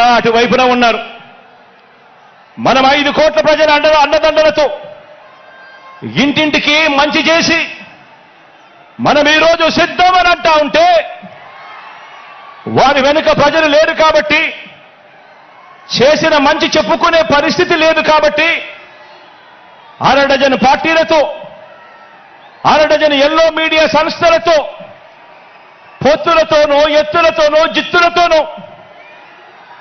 అటువైపున ఉన్నారు. మనం ఐదు కోట్ల ప్రజల అండ అన్నదండలతో ఇంటింటికి మంచి చేసి మనం ఈరోజు సిద్ధమని అంటా ఉంటే వారి వెనుక ప్రజలు లేరు కాబట్టి చేసిన మంచి చెప్పుకునే పరిస్థితి లేదు కాబట్టి అర డజన్ పార్టీలతో అర డజన్ ఎల్లో మీడియా సంస్థలతో పొత్తులతోనూ ఎత్తులతోనూ జిత్తులతోనూ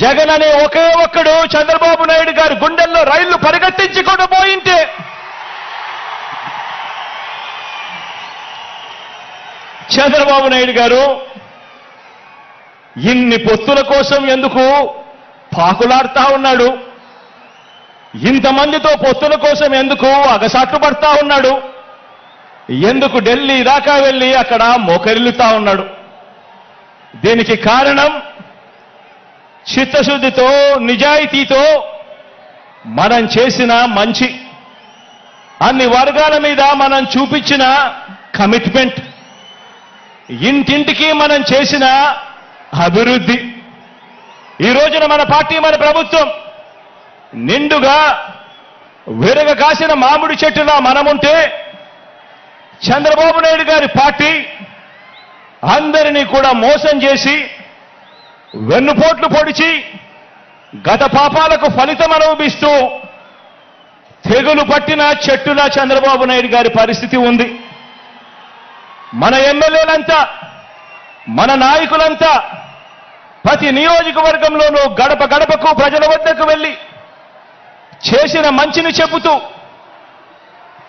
జగన్ అనే ఒకే ఒక్కడు చంద్రబాబు నాయుడు గారి గుండెల్లో రైళ్ళు పరిగెత్తించుకుండా పోయింటే చంద్రబాబు నాయుడు గారు ఇన్ని పొత్తుల కోసం ఎందుకు పాకులాడుతా ఉన్నాడు? ఇంతమందితో పొత్తుల కోసం ఎందుకు అగసాట్లు పడతా ఉన్నాడు? ఎందుకు ఢిల్లీ దాకా వెళ్ళి అక్కడ మోకరిల్లుతా ఉన్నాడు? దీనికి కారణం చిత్తశుద్ధితో నిజాయితీతో మనం చేసిన మంచి అన్ని వర్గాల మీద మనం చూపించిన కమిట్మెంట్ ఇంటింటికి మనం చేసిన అభివృద్ధి. ఈ రోజున మన పార్టీ మన ప్రభుత్వం నిండుగా విరగ కాసిన మామిడి చెట్టులా మనముంటే చంద్రబాబు నాయుడు గారి పార్టీ అందరినీ కూడా మోసం చేసి వెన్నుపోట్లు పొడిచి గత పాపాలకు ఫలితం అనుభవిస్తూ తెగులు పట్టిన చెట్టులా చంద్రబాబు నాయుడు గారి పరిస్థితి ఉంది. మన ఎమ్మెల్యేలంతా మన నాయకులంతా ప్రతి నియోజకవర్గంలోనూ గడప గడపకు ప్రజల వద్దకు వెళ్ళి చేసిన మంచిని చెబుతూ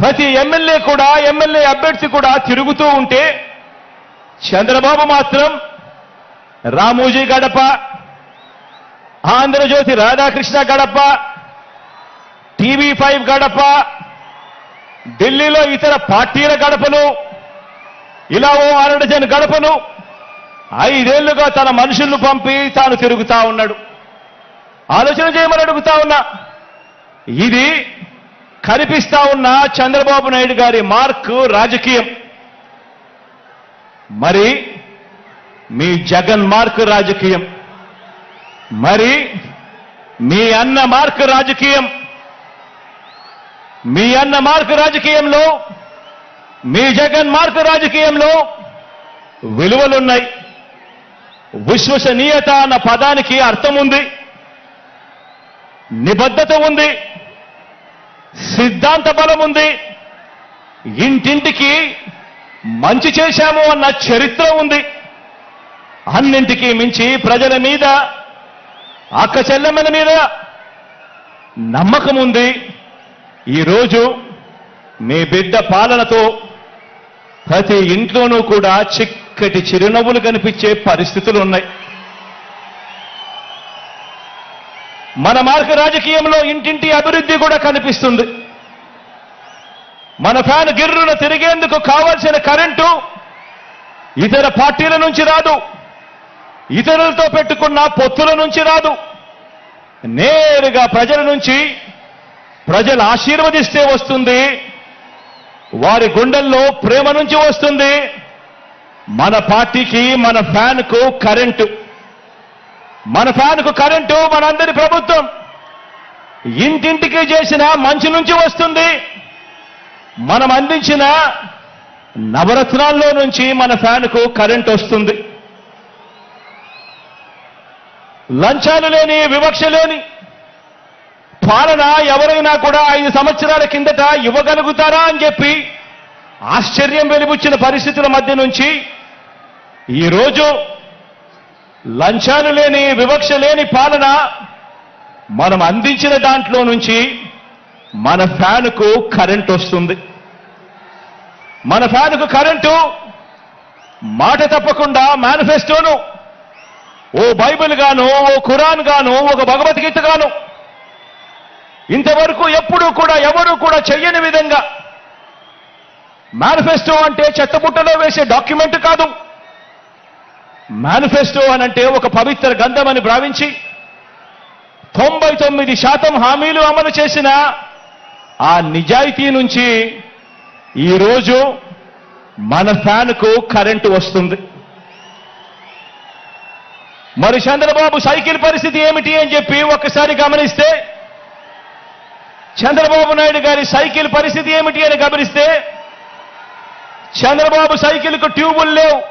ప్రతి ఎమ్మెల్యే కూడా ఎమ్మెల్యే అభ్యర్థి కూడా తిరుగుతూ ఉంటే చంద్రబాబు మాత్రం రామోజీ గడప ఆంధ్రజ్యోతి రాధాకృష్ణ గడప టీవీ ఫైవ్ గడప ఢిల్లీలో ఇతర పార్టీల గడపలు ఇలా ఓ అరడజన్ గడపలు ఐదేళ్ళుగా తన మనుషులను పంపి తాను తిరుగుతా ఉన్నాడు. ఆలోచన చేయమని అడుగుతా ఉన్నా. ఇది కనిపిస్తా ఉన్న చంద్రబాబు నాయుడు గారి మార్క్ రాజకీయం. మరి మీ జగన్ మార్క్ రాజకీయం. మరి మీ అన్న మార్క్ రాజకీయం. మీ అన్న మార్క్ రాజకీయంలో మీ జగన్ మార్క్ రాజకీయంలో విలువలున్నాయి. విశ్వసనీయత అన్న పదానికి అర్థం ఉంది. నిబద్ధత ఉంది. సిద్ధాంత బలం ఉంది. ఇంటింటికి మంచి చేశాము అన్న చరిత్ర ఉంది. అన్నింటికీ మించి ప్రజల మీద అక్క చెల్లెమ్మల మీద నమ్మకం ఉంది. ఈరోజు మీ బిడ్డ పాలనతో ప్రతి ఇంట్లోనూ కూడా చిక్కటి చిరునవ్వులు కనిపించే పరిస్థితులు ఉన్నాయి. మన మార్గ రాజకీయంలో ఇంటింటి అభివృద్ధి కూడా కనిపిస్తుంది. మన ఫ్యాన్ గిర్రున తిరిగేందుకు కావాల్సిన కరెంటు ఇతర పార్టీల నుంచి రాదు. ఇతరులతో పెట్టుకున్న పొత్తుల నుంచి రాదు. నేరుగా ప్రజల నుంచి ప్రజలు ఆశీర్వదిస్తే వస్తుంది. వారి గుండెల్లో ప్రేమ నుంచి వస్తుంది. మన పార్టీకి మన ఫ్యాన్కు కరెంటు. మన ఫ్యాన్కు కరెంటు మనందరి ప్రభుత్వం. ఇంటింటికి చేసిన మంచి నుంచి వస్తుంది. మనం అందించిన నవరత్నాల్లో నుంచి మన ఫ్యాన్కు కరెంట్ వస్తుంది. లంచాలు లేని వివక్ష లేని పాలన ఎవరైనా కూడా ఐదు సంవత్సరాల కిందట ఇవ్వగలుగుతారా అని చెప్పి ఆశ్చర్యం వెలిబుచ్చిన పరిస్థితుల మధ్య నుంచి ఈరోజు లంచాలు లేని వివక్ష లేని పాలన మనం అందించిన దాంట్లో నుంచి మన ఫ్యాన్కు కరెంట్ వస్తుంది. మన ఫ్యాన్కు కరెంటు మాట తప్పకుండా మేనిఫెస్టోను ఓ బైబిల్ గాను ఓ ఖురాన్ గాను ఒక భగవద్గీత గాను. ఇంతవరకు ఎప్పుడూ కూడా ఎవరూ కూడా చెయ్యని విధంగా మేనిఫెస్టో అంటే చెత్తబుట్టలో వేసే డాక్యుమెంట్ కాదు. మేనిఫెస్టో అనంటే ఒక పవిత్ర గంధం అని భావించి తొంభై తొమ్మిది శాతం హామీలు అమలు చేసిన ఆ నిజాయితీ నుంచి ఈరోజు మన ఫ్యాన్కు కరెంటు వస్తుంది. మరి చంద్రబాబు సైకిల్ పరిస్థితి ఏమిటి అని చెప్పి ఒక్కసారి గమనిస్తే చంద్రబాబు నాయుడు గారి సైకిల్ పరిస్థితి ఏమిటి అని గమనిస్తే చంద్రబాబు సైకిల్కు ట్యూబులు లేవు.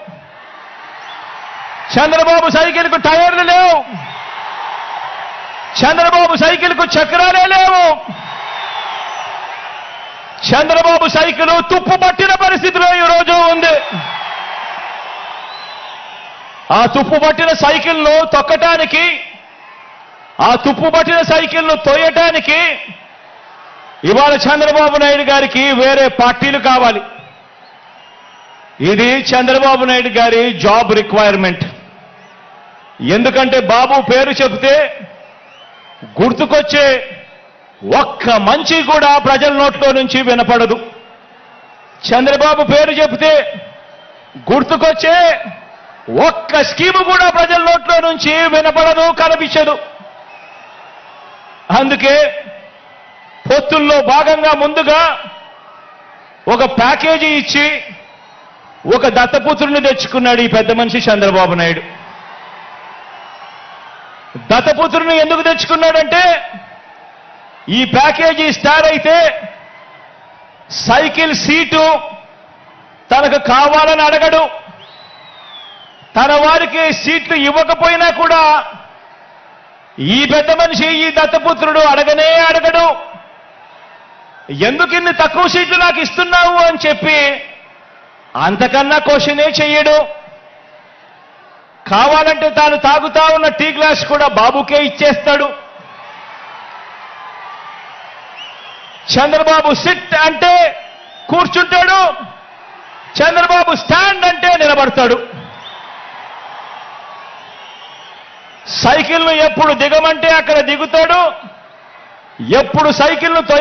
చంద్రబాబు సైకిల్కు టైర్లు లేవు. చంద్రబాబు సైకిల్కు చక్రాలే లేవు. చంద్రబాబు సైకిల్ తుప్పు పట్టిన పరిస్థితిలో ఈ రోజు ఉంది. ఆ తుప్పు పట్టిన సైకిల్ను తొక్కటానికి ఆ తుప్పు పట్టిన సైకిల్ను తోయటానికి ఇవాళ చంద్రబాబు నాయుడు గారికి వేరే పార్టీలు కావాలి. ఇది చంద్రబాబు నాయుడు గారి జాబ్ రిక్వైర్మెంట్. ఎందుకంటే బాబు పేరు చెబితే గుర్తుకొచ్చే ఒక్క మంచి కూడా ప్రజల నోట్లో నుంచి వినపడదు. చంద్రబాబు పేరు చెబితే గుర్తుకొచ్చే ఒక్క స్కీము కూడా ప్రజల నోట్లో నుంచి వినపడదు కనిపించదు. అందుకే పొత్తుల్లో భాగంగా ముందుగా ఒక ప్యాకేజీ ఇచ్చి ఒక దత్తపుత్రుని తెచ్చుకున్నాడు ఈ పెద్ద మనిషి చంద్రబాబు నాయుడు. దత్తపుత్రుని ఎందుకు తెచ్చుకున్నాడంటే ఈ ప్యాకేజీ స్టార్ అయితే సైకిల్ సీటు తనకు కావాలని అడగడు. తన వారికి సీట్లు ఇవ్వకపోయినా కూడా ఈ పెద్ద మనిషి ఈ దత్తపుత్రుడు అడగనే అడగడు. ఎందుకు ఇన్ని తక్కువ సీట్లు నాకు ఇస్తున్నావు అని చెప్పి అంతకన్నా క్వశ్చనే చెయ్యడు. కావాలంటే తాను తాగుతా ఉన్న టీ గ్లాస్ కూడా బాబుకే ఇచ్చేస్తాడు. చంద్రబాబు సిట్ అంటే కూర్చుంటాడు. చంద్రబాబు స్టాండ్ అంటే నిలబడతాడు. సైకిల్ను ఎప్పుడు దిగమంటే అక్కడ దిగుతాడు. ఎప్పుడు సైకిల్ను తొయ